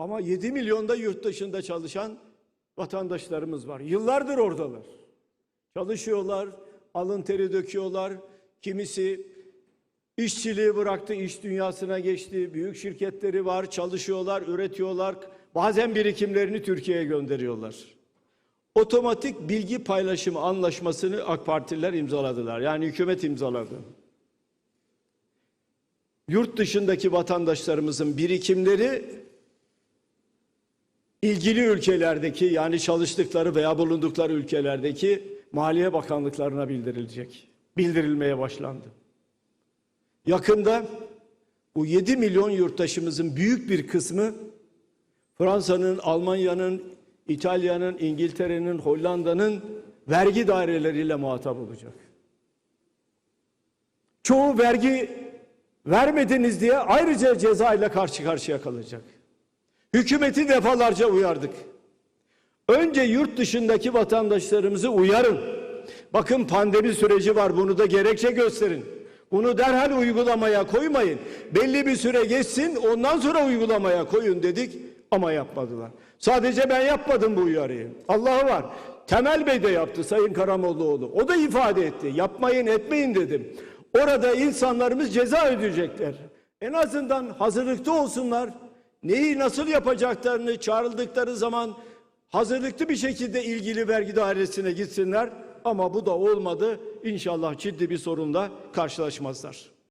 Ama 7 milyonda yurt dışında çalışan vatandaşlarımız var. Yıllardır oradalar. Çalışıyorlar, alın teri döküyorlar. Kimisi işçiliği bıraktı, iş dünyasına geçti. Büyük şirketleri var, çalışıyorlar, üretiyorlar. Bazen birikimlerini Türkiye'ye gönderiyorlar. Otomatik bilgi paylaşımı anlaşmasını AK Partililer imzaladılar. Yani hükümet imzaladı. Yurt dışındaki vatandaşlarımızın birikimleri ilgili ülkelerdeki yani çalıştıkları veya bulundukları ülkelerdeki Maliye Bakanlıklarına bildirilecek. Bildirilmeye başlandı. Yakında bu 7 milyon yurttaşımızın büyük bir kısmı Fransa'nın, Almanya'nın, İtalya'nın, İngiltere'nin, Hollanda'nın vergi daireleriyle muhatap olacak. Çoğu vergi vermediniz diye ayrıca ceza ile karşı karşıya kalacak. Hükümeti defalarca uyardık. Önce yurt dışındaki vatandaşlarımızı uyarın. Bakın pandemi süreci var bunu da gerekçe gösterin. Bunu derhal uygulamaya koymayın. Belli bir süre geçsin ondan sonra uygulamaya koyun dedik ama yapmadılar. Sadece ben yapmadım bu uyarıyı. Allah var. Temel Bey de yaptı Sayın Karamollaoğlu. O da ifade etti. Yapmayın etmeyin dedim. Orada insanlarımız ceza ödeyecekler. En azından hazırlıklı olsunlar. Neyi nasıl yapacaklarını çağrıldıkları zaman hazırlıklı bir şekilde ilgili vergi dairesine gitsinler. Ama bu da olmadı. İnşallah ciddi bir sorunla karşılaşmazlar.